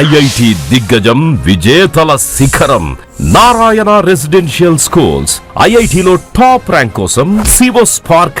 IIT దిగ్గజం విజేతల శిఖరం నారాయణ రెసిడెన్షియల్ స్కూల్స్. ఐఐటిలో టాప్ ర్యాంక్ కోసం C O spark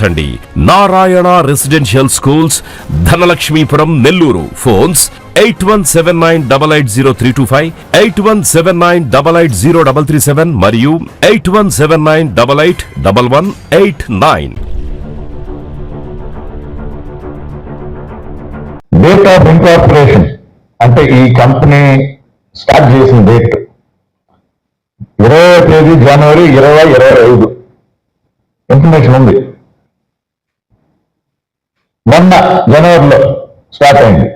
సంప్రదించండి Narayana residential schools Dhanalakshmipuram Nellore. Phones eight one seven nine double eight zero three two five eight one seven nine double eight zero double three seven మరియు eight one seven nine double eight double one eight nine. Date of incorporation అంటే ఈ company start చేసిన date ఇరవై తేదీ జనవరి ఇరవై ఇరవై ఐదు. Information ఉంది. మొన్న జనవరిలో స్టార్ట్ అయింది.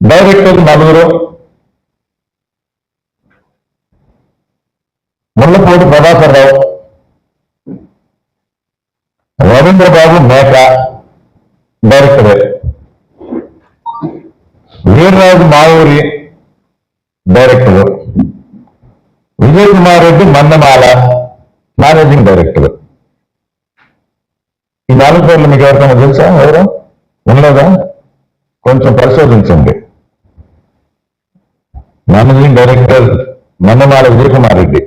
డైరెక్టర్ నలుగురు Mullapudi Prabhakar Rao Ravindra Babu Meka director. Veerraju Mavuri director. Vijay Kumar Reddy Mandamala managing director. ఈ నాలుగు పేర్లు మీకు ఎవరికైనా తెలుసా? ఎవరు? ఉన్నదా? కొంచెం పరిశోధించండి. Managing director Mannamala Vijayakumar Reddy.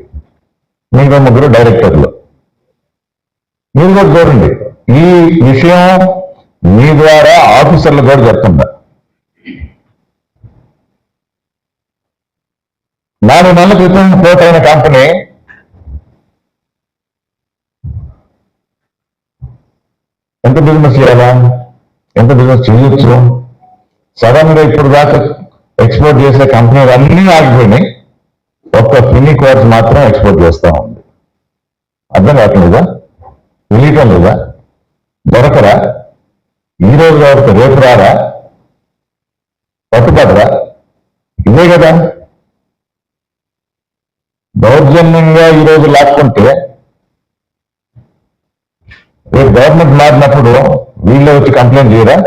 మీకు ముగ్గురు డైరెక్టర్లు. మీరు కూడా చూడండి. ఈ విషయం మీ ద్వారా ఆఫీసర్లు కూడా చెప్తుందా నాలుగు నెలల క్రితం కోట్ అయిన కంపెనీ ఎంత బిజినెస్ చేయాలా? ఎంత బిజినెస్ చేయొచ్చు? సడన్గా ఇప్పుడు దాకా ఎక్స్పోర్ట్ చేసే కంపెనీలు అన్నీ ఆగిపోయినాయి. ఒక్క ఫినికోర్స్ మాత్రం ఎక్స్పోర్ట్ చేస్తా ఉంది. అర్థం కావట్లేదా? తెలియటం లేదా? దొరకరా? ఈ రోజు కాబట్టి రేపు రారా? పట్టుపడరా? ఇదే కదా. దౌర్జన్యంగా ఈ రోజు లాక్కుంటే రేపు గవర్నమెంట్ మారినప్పుడు వీళ్ళే వచ్చి కంప్లైంట్ చేయరా?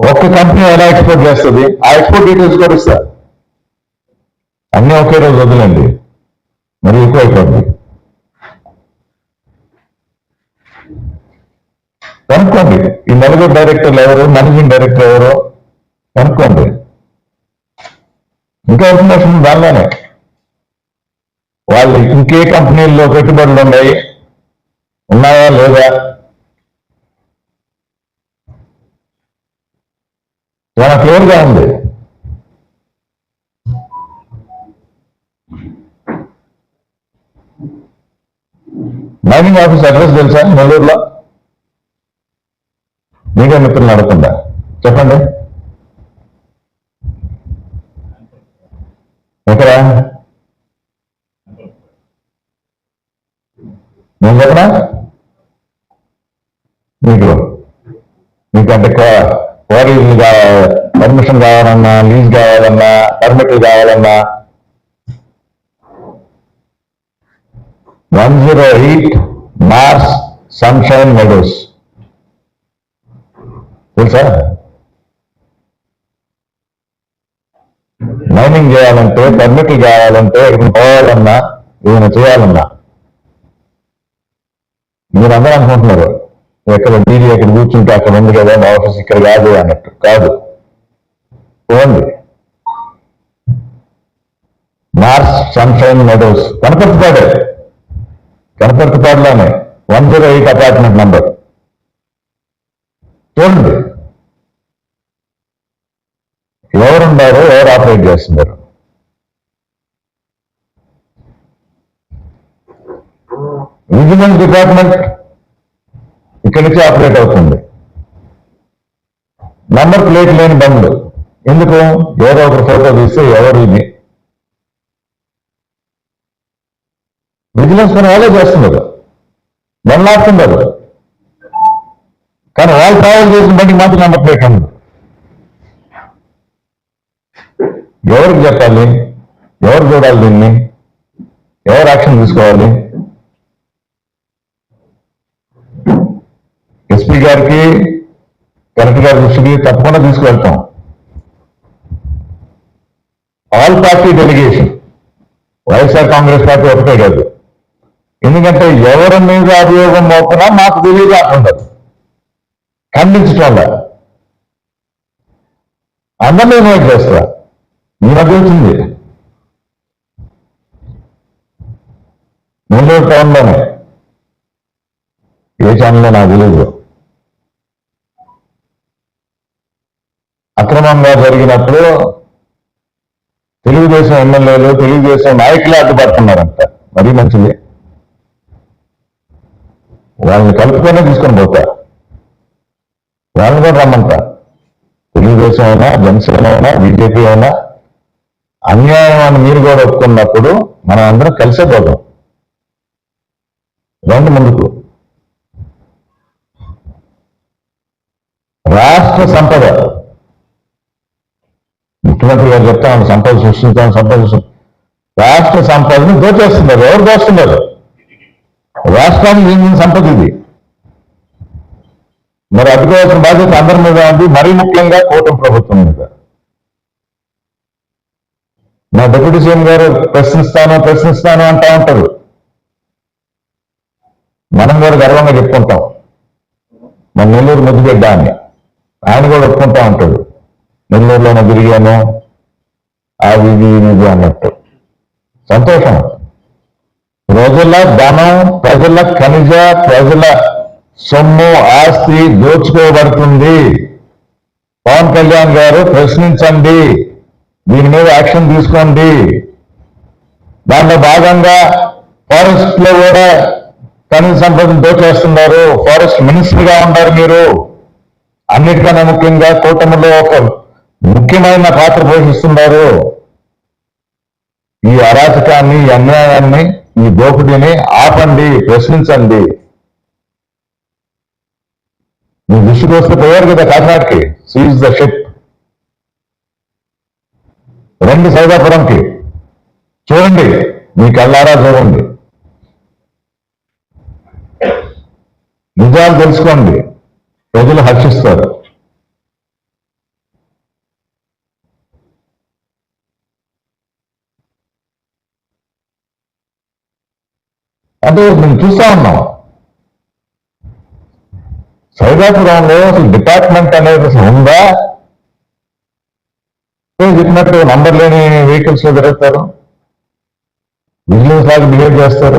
ఒక్క కంపెనీ ఎలా ఎక్స్పోర్ట్ చేస్తుంది? ఆ ఎక్స్పోర్ట్ డీటెయిల్స్ కూడా ఇస్తా. అన్నీ ఒకే రోజు వదిలేండి. మరి ఎక్కువ అయిపోద్ది. కనుక్కోండి. ఈ నలుగురు డైరెక్టర్లు ఎవరు మేనేజింగ్ డైరెక్టర్ ఎవరు కనుక్కోండి. ఇంకా ఇన్ఫర్మేషన్ దానిలోనే వాళ్ళు ఇంకే కంపెనీల్లో పెట్టుబడులు ఉన్నాయి? ఉన్నాయా లేదా? చాలా క్లియర్గా ఉంది. మైనింగ్ ఆఫీస్ అడ్రస్ తెలుసా నెల్లూరులో? మీకే మిత్రులు అడగకుండా చెప్పండి. ఎక్కడా? నేను చెప్పనా? మీకు మీకంటే క్వారీలు పర్మిషన్ కావాలన్నా లీజ్ కావాలన్నా పర్మిట్లు కావాలన్నా. One zero eight Mars sunshine meadows తెలుసా? మైనింగ్ చేయాలంటే పర్మిట్లు కావాలంటే ఇక్కడ పోవాలన్నా ఏమైనా చేయాలన్నా. మీరు అందరూ అనుకుంటున్నారు ఎక్కడ డీడీ ఎక్కడ కూర్చుంటే అక్కడ ఉంది కదా మా ఆఫీస్ ఇక్కడ కాదు అన్నట్టు. కాదు. పోండి మార్స్ సన్షైన్ మెడోస్ కనపర్తిపాడే కనపర్తిపాడులోనే one zero eight apartment number. చూడండి. ఎవరున్నారో ఎవరు ఆపరేట్ చేస్తున్నారు? విజిలెన్స్ డిపార్ట్మెంట్ ఇక్కడి నుంచి ఆపరేట్ అవుతుంది. నంబర్ ప్లేట్ లేని బండ్లు ఎందుకు? ఎవరో ఒకరు ఫోటో తీస్తే ఎవరు ఇది? విజిలెన్స్ పని వాళ్ళే చేస్తున్నారు. నెలలాడుతున్నారు కానీ వాళ్ళు ట్రావెల్ చేసిన బండి మాత్రం నమ్మట్లేదు ఎవరికి చెప్పాలి? ఎవరు చూడాలి దీన్ని? ఎవరు యాక్షన్ తీసుకోవాలి? గారికి కలెక్టర్ గారి దృష్టికి తప్పకుండా తీసుకువెళ్తాం. All party delegation YSR Congress party ఒకటే కాదు. ఎందుకంటే ఎవరి మీద అభియోగం మోపునా మాకు తెలియదు ఉండదు. ఖండించటం వల్ల అందరినీ ఇన్వైట్ చేస్తా. ఈ మధ్య వచ్చింది. నెల్లూరు టౌన్లోనే. ఏ ఛానల్లో నాకు తెలియదు అక్రమంగా జరిగినప్పుడు తెలుగుదేశం ఎమ్మెల్యేలు తెలుగుదేశం నాయకులు అడ్డుపడుతున్నారంట. మరీ మంచిది. వాళ్ళని కలుపుకొనే తీసుకొని పోతా. వాళ్ళని కూడా రమ్మంటా. తెలుగుదేశం అయినా జనసేన అయినా బీజేపీ అయినా అన్యాయం అని మీరు కూడా ఒప్పుకున్నప్పుడు మనం అందరం కలిసే పోతాం. రెండు ముందుకు. రాష్ట్ర సంపద. ముఖ్యమంత్రి గారు చెప్తాను సంపద సృష్టించాం సంపద రాష్ట్ర సంపదని దోచేస్తున్నారు ఎవరు దోస్తున్నారు? రాష్ట్రానికి ఏం సంపద ఇది. మరి అడ్డుకోవాల్సిన బాధ్యత అందరి మీద ఉంది మరీ ముఖ్యంగా కూటమి ప్రభుత్వం మీద. నా డిప్యూటీ సీఎం గారు ప్రశ్నిస్తాను ప్రశ్నిస్తాను అంటా ఉంటారు. మనం కూడా గర్వంగా చెప్పుకుంటాం. మన నెల్లూరు ముద్దుగడ్డ అని. ఆయన కూడా ఒప్పుకుంటా ఉంటాడు. నెల్లూరులోనే తిరిగాను. అది ఇది ఇది అన్నట్టు. సంతోషం. ప్రజల ధనం ప్రజల ఖనిజ ప్రజల సొమ్ము ఆస్తి దోచుకోబడుతుంది. పవన్ కళ్యాణ్ గారు ప్రశ్నించండి. దీని మీద యాక్షన్ తీసుకోండి. దాంట్లో భాగంగా ఫారెస్ట్లో కూడా ఖనిజ సంపదను దోచేస్తున్నారు. ఫారెస్ట్ మినిస్టర్గా ఉన్నారు మీరు. అన్నిటికన్నా ముఖ్యంగా కూటమిలో ఒక ముఖ్యమైన పాత్ర పోషిస్తున్నారు ఈ అరాచకాన్ని ఈ అన్యాయాన్ని ఈ దోపిడీని ఆపండి ప్రశ్నించండి. మీ దృష్టికి వస్తే పోయారు కదా కాకినాడకి సీజ్ ద షిప్ రండి సైదాపురంకి. చూడండి మీ కళ్ళారా చూడండి. నిజాలు తెలుసుకోండి. ప్రజలు హర్షిస్తారు. అంటే మేము చూస్తా ఉన్నాం. సైదాపురంలో అసలు డిపార్ట్మెంట్ అనేది అసలు ఉందా? చెప్పినట్టు నంబర్ లేని వెహికల్స్లో తిరుగుతారు? విజిలెన్స్ లాగా బిహేవ్ చేస్తారు.